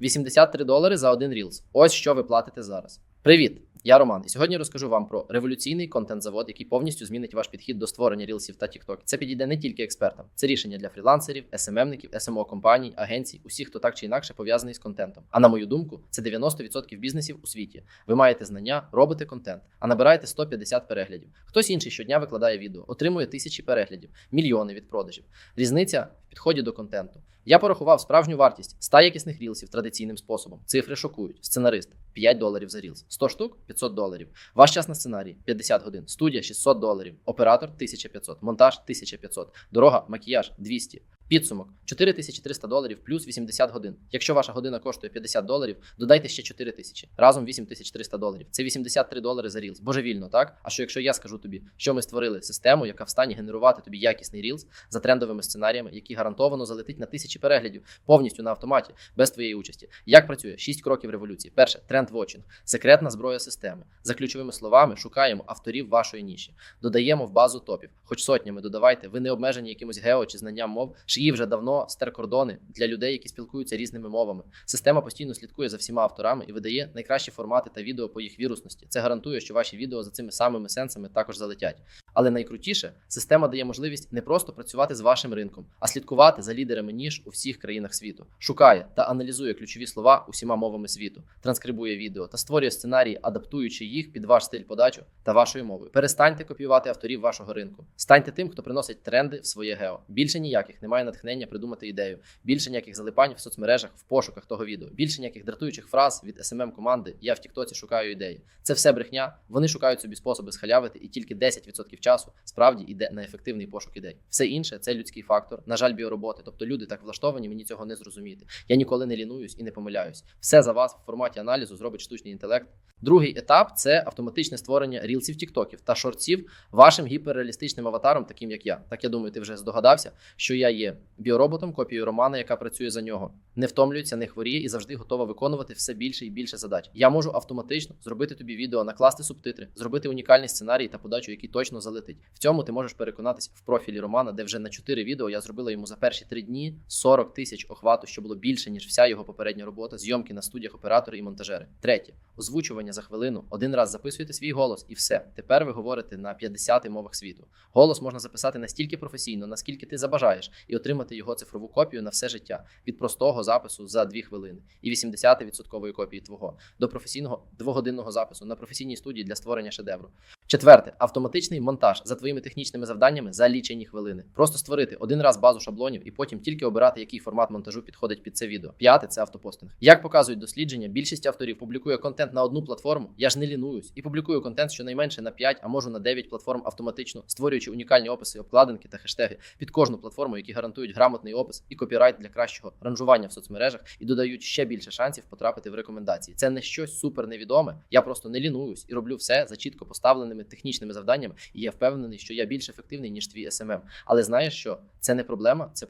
83 долари за один Reels. Ось що ви платите зараз. Привіт! Я Роман, і сьогодні розкажу вам про революційний контент-завод, який повністю змінить ваш підхід до створення рілсів та TikTok. Це підійде не тільки експертам, це рішення для фрілансерів, СММників, СМО компаній, агенцій, усіх, хто так чи інакше пов'язаний з контентом. А на мою думку, це 90% бізнесів у світі. Ви маєте знання, робите контент, а набираєте 150 переглядів. Хтось інший щодня викладає відео, отримує тисячі переглядів, мільйони від продажів. Різниця в підході до контенту. Я порахував справжню вартість 100 якісних рілсів традиційним способом. Цифри шокують. Сценарист 5 доларів за рілс, 100 штук 500 доларів. Ваш час на сценарій 50 годин. Студія 600 доларів. Оператор 1500, монтаж 1500, дорога, макіяж 200. Підсумок 4300 доларів плюс 80 годин. Якщо ваша година коштує 50 доларів, додайте ще 4000. Разом 8300 доларів. Це 83 долари за рілс. Божевільно, так? А що якщо я скажу тобі, що ми створили систему, яка в стані генерувати тобі якісний рілс за трендовими сценаріями, які гарантовано залетить на тисячі переглядів повністю на автоматі, без твоєї участі. Як працює? 6 кроків революції. Перше тренд вотчинг, секретна зброя системи. За ключовими словами шукаємо авторів вашої ніші, додаємо в базу топів, хоч сотнями додавайте. Ви не обмежені якимось гео чи знанням мов. Шиї вже давно стеркордони для людей, які спілкуються різними мовами. Система постійно слідкує за всіма авторами і видає найкращі формати та відео по їх вірусності. Це гарантує, що ваші відео за цими самими сенсами також залетять. Але найкрутіше, система дає можливість не просто працювати з вашим ринком, а слідкувати за лідерами ніж у всіх країнах світу. Шукає та аналізує ключові слова усіма мовами світу, транскрибує відео та створює сценарії, адаптуючи їх під ваш стиль подачу та вашою мовою. Перестаньте копіювати авторів вашого ринку. Станьте тим, хто приносить тренди в своє гео. Більше ніяких немає натхнення придумати ідею. Більше ніяких залипань в соцмережах в пошуках того відео. Більше ніяких дратуючих фраз від SMM команди. Я в Тіктоці шукаю ідеї. Це все брехня. Вони шукають собі способи схалявити, і тільки 10% часу справді йде на ефективний пошук ідей. Все інше це людський фактор. На жаль, біороботи. Тобто люди так влаштовані, мені цього не зрозуміти. Я ніколи не лінуюсь і не помиляюсь. Все за вас в форматі аналізу зробить штучний інтелект. Другий етап це автоматичне створення рілсів, тіктоків та шортсів вашим гіперреалістичним аватаром, таким як я. Так я думаю, ти вже здогадався, що я є біороботом, копією Романа, яка працює за нього, не втомлюється, не хворіє і завжди готова виконувати все більше і більше задач. Я можу автоматично зробити тобі відео, накласти субтитри, зробити унікальний сценарій та подачу, який точно залетить. В цьому ти можеш переконатися в профілі Романа, де вже на 4 відео я зробила йому за перші 3 дні 40 тисяч охвату, що було більше ніж вся його попередня робота, зйомки на студіях оператори і монтажери. Третє озвучування за хвилину. Один раз записуєте свій голос, і все. Тепер ви говорите на 50 мовах світу. Голос можна записати настільки професійно, наскільки ти забажаєш, і отримати його цифрову копію на все життя від простого запису за 2 хвилини і 80% копії твого до професійного двогодинного запису на професійній студії для створення шедевру. Четверте автоматичний монтаж за твоїми технічними завданнями за лічені хвилини. Просто створити один раз базу шаблонів і потім тільки обирати, який формат монтажу підходить під це відео. П'яте це автопостинг. Як показують дослідження, більшість авторів публікує контент на одну платформу. Я ж не лінуюсь і публікую контент щонайменше на 5, а можу на 9 платформ автоматично, створюючи унікальні описи, обкладинки та хештеги під кожну платформу, які гарантують грамотний опис і копірайт для кращого ранжування в соцмережах і додають ще більше шансів потрапити в рекомендації. Це не щось супер невідоме. Я просто не лінуюсь і роблю все за чітко поставленими технічними завданнями. І я впевнений, що я більш ефективний ніж твій SMM. Але знаєш що? Це не проблема, це